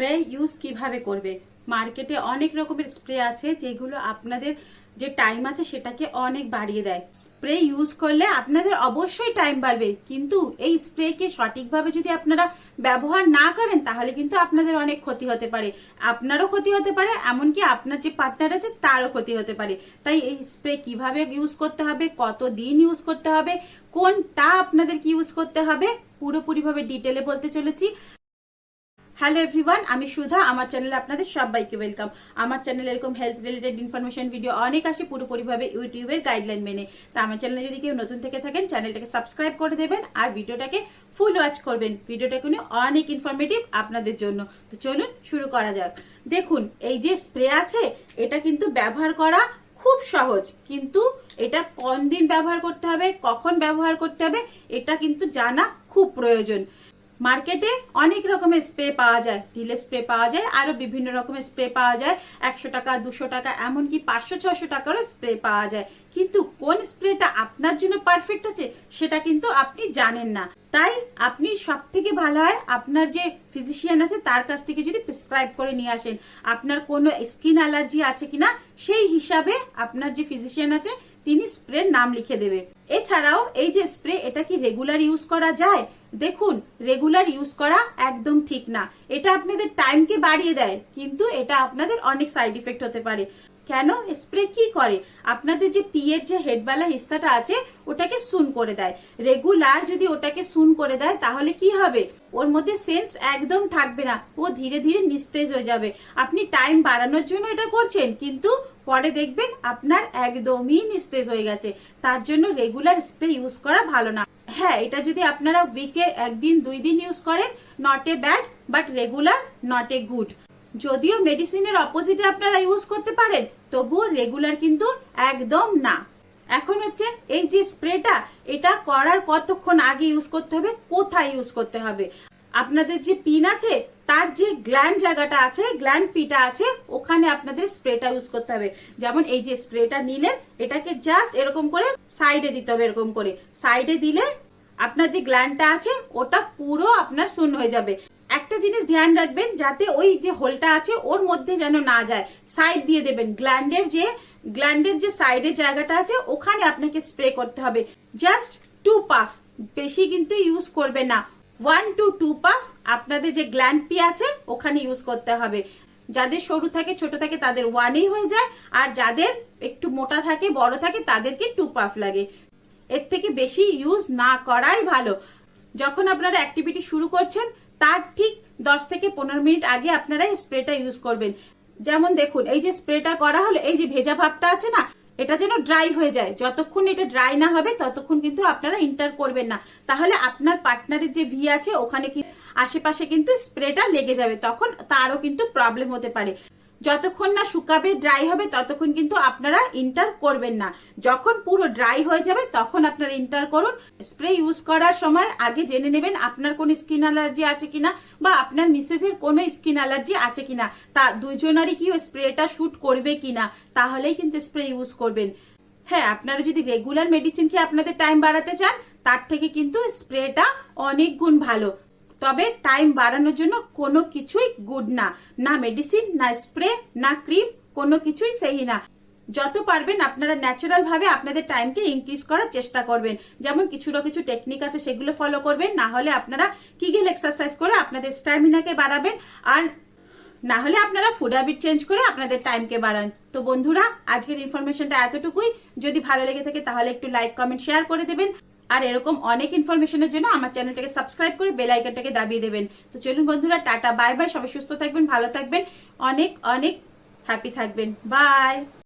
Spray use কীভাবে করবে? মার্কেটে অনেক রকমের স্প্রে আছে, যেগুলো আপনাদের যে টাইম আছে সেটাকে অনেক বাড়িয়ে দেয়। স্প্রে ইউজ করলে আপনাদের অবশ্যই টাইম বাড়বে। কিন্তু এই স্প্রেকে সঠিকভাবে যদি আপনারা ব্যবহার না করেন, তাহলে কিন্তু আপনাদের অনেক ক্ষতি হতে পারে। আপনারও ক্ষতি হতে পারে, এমনকি আপনার যে পার্টনার আছে, তারও ক্ষতি হতে পারে। তাই এই স্প্রে কীভাবে ইউজ করতে হবে কত দিন ইউজ করতে হবে, কোনটা আপনাদের কি ইউজ করতে হবে, পুরোপুরিভাবে ডিটেলে বলতে চলেছি। হ্যালো এভরিওয়ান আমি সুধা। আমার চ্যানেলে আপনাদের সবাইকে ওয়েলকাম আমার চ্যানেলে এরকম হেলথ রিলেটেড ইনফরমেশন ভিডিও অনেক আসে পুরোপুরিভাবে ইউটিউবের গাইডলাইন মেনে। তা আমার চ্যানেলে যদি কেউ নতুন থেকে থাকেন চ্যানেলটাকে সাবস্ক্রাইব করে দেবেন আর ভিডিওটাকে ফুল ওয়াচ করবেন। ভিডিওটা কোনো অনেক ইনফরমেটিভ আপনাদের জন্য। তো চলুন শুরু করা যাক। দেখুন, এই যে স্প্রে আছে, এটা কিন্তু ব্যবহার করা খুব সহজ। কিন্তু এটা কোন দিন ব্যবহার করতে হবে, কখন ব্যবহার করতে হবে, এটা কিন্তু জানা খুব প্রয়োজন। মার্কেটে অনেক রকমের স্প্রে পাওয়া যায় ডিলে স্প্রে পাওয়া যায়, আরও বিভিন্ন রকমের স্প্রে পাওয়া যায়। একশো টাকা, দুশো টাকা, এমনকি পাঁচশো, ছশো টাকারও স্প্রে পাওয়া যায়। কিন্তু কোন স্প্রেটা আপনার জন্য পারফেক্ট আছে, সেটা কিন্তু আপনি জানেন না। তাই আপনি সব থেকে ভালো হয় আপনার যে ফিজিশিয়ান আছে তার কাছ থেকে যদি প্রেসক্রাইব করে নিয়ে আসেন, আপনার কোনো স্কিন অ্যালার্জি আছে কিনা সেই হিসাবে আপনার যে ফিজিশিয়ান আছে তিনি স্প্রের নাম লিখে দেবে। এছাড়াও এই যে স্প্রে এটা কি রেগুলার ইউজ করা যায়? দেখুন রেগুলার ইউজ করা একদম ঠিক না। এটা আপনাদের টাইমকে বাড়িয়ে দেয়, কিন্তু এটা আপনাদের অনেক সাইড ইফেক্ট হতে পারে। কেন? স্প্রে কি করে? আপনাদের যে পি এর যে হেডবালা হিস্সাটা আছে, ওটাকে সুন করে দেয়। রেগুলার যদি ওটাকে সুন করে দেয়, তাহলে কি হবে? ওর মধ্যে সেন্স একদম থাকবে না। ও ধীরে ধীরে নিস্তেজ হয়ে যাবে। আপনি টাইম বাড়ানোর জন্য এটা করছেন, কিন্তু পরে দেখবেন আপনার একদমই নিস্তেজ হয়ে গেছে। তার জন্য রেগুলার স্প্রে ইউজ করা ভালো না। হ্যাঁ এটা যদি আপনারা উইকে একদিন, দুই দিন ইউজ করেন not a bad but regular not a good যদিও মেডিসিনের অপোজিটে আপনারা ইউজ করতে পারেন, তবুও রেগুলার কিন্তু একদম না। এখন হচ্ছে এই যে স্প্রেটা এটা করার কতক্ষণ আগে ইউজ করতে হবে, কোথায় ইউজ করতে হবে? আপনাদের যে পিন আছে, তার যে গ্ল্যান্ড জায়গাটা আছে গ্ল্যান্ড পিটা আছে, ওখানে আপনাদের স্প্রেটা ইউজ করতে হবে। যেমন এই যে স্প্রেটা নিলেন, এটাকে জাস্ট এরকম করে সাইডে দিতে হবে, এরকম করে। সাইডে দিলে আপনার যে গ্ল্যান্ডটা আছে, ওটা পুরো আপনার শূন্য হয়ে যাবে। একটা জিনিস ধ্যান রাখবেন, যাতে ওই যে হোলটা আছে, ওর মধ্যে যেন না যায়। সাইড দিয়ে দেবেন। গ্ল্যান্ডের যে গ্ল্যান্ডের যে সাইডের জায়গাটা আছে, ওখানে আপনাকে স্প্রে করতে হবে। জাস্ট টু পাফ বেশি কিন্তু ইউজ করবে না। ওয়ান টু টু পাফ আপনাদের যে গ্ল্যান্ড পি আছে, ওখানে ইউজ করতে হবে। যাদের সরু থাকে, ছোট থাকে, তাদের ওয়ানেই হয়ে যায়। আর যাদের একটু মোটা থাকে, বড় থাকে, তাদেরকে টু পাফ লাগে। এর থেকে বেশি ইউজ না করাই ভালো। যখন আপনারা অ্যাক্টিভিটি শুরু করছেন, তার ঠিক দশ থেকে পনেরো মিনিট আগে আপনারা স্প্রেটা ইউজ করবেন। যেমন দেখুন, এই যে স্প্রেটা করা হলো, এই যে ভেজা ভাবটা আছে না, এটা যেন ড্রাই হয়ে যায়। যতক্ষণ এটা ড্রাই না হবে, ততক্ষণ কিন্তু আপনারা ইন্টার করবেন না। তাহলে আপনার পার্টনারের যে ভি আছে, ওখানে আশেপাশে কিন্তু স্প্রেটা লেগে যাবে। তখন তারও কিন্তু প্রবলেম হতে পারে। যতক্ষণ না শুকাবে ড্রাই হবে, ততক্ষণ কিন্তু আপনারা ইন্টার করবেন না। যখন পুরো ড্রাই হয়ে যাবে, তখন আপনারা ইন্টার করুন। স্প্রে ইউজ করার সময় আগে জেনে নেবেন আপনার কোন স্কিন অ্যালার্জি আছে কিনা বা আপনার মিসেসের কোনো স্কিন অ্যালার্জি আছে কিনা। তা দুইজনারই কি স্প্রেটা শুট করবে কিনা, তাহলেই কিন্তু স্প্রে ইউজ করবেন। হ্যাঁ আপনারা যদি রেগুলার মেডিসিন খেয়ে আপনাদের টাইম বাড়াতে চান, তার থেকে কিন্তু স্প্রেটা অনেক গুণ ভালো। তবে টাইম বাড়ানোর জন্য কোনো কিছুই গুড না। না মেডিসিন না স্প্রে না ক্রিম কোনো কিছুই সেই না। যত পারবেন আপনারা ন্যাচারাল ভাবে আপনাদের টাইমকে ইনক্রিজ করার চেষ্টা করবেন। যেমন কিছু না কিছু টেকনিক আছে সেগুলো ফলো করবেন, না হলে আপনারা কিগেল এক্সারসাইজ করে আপনাদের স্ট্যামিনাকে বাড়াবেন আর না হলে আপনারা ফুড হ্যাবিট চেঞ্জ করে আপনাদের টাইমকে বাড়ান। তো বন্ধুরা, আজকের ইনফরমেশনটা এতটুকুই। যদি ভালো লেগে থাকে তাহলে একটু লাইক কমেন্ট শেয়ার করে দেবেন। আর এরকম অনেক ইনফরমেশনের জন্য আমার চ্যানেলটাকে সাবস্ক্রাইব করে বেল আইকনটাকে দাবিয়ে দেবেন। তো চলুন বন্ধুরা, টাটা বাই বাই সবাই সুস্থ থাকবেন, ভালো থাকবেন, অনেক অনেক হ্যাপি থাকবেন। বাই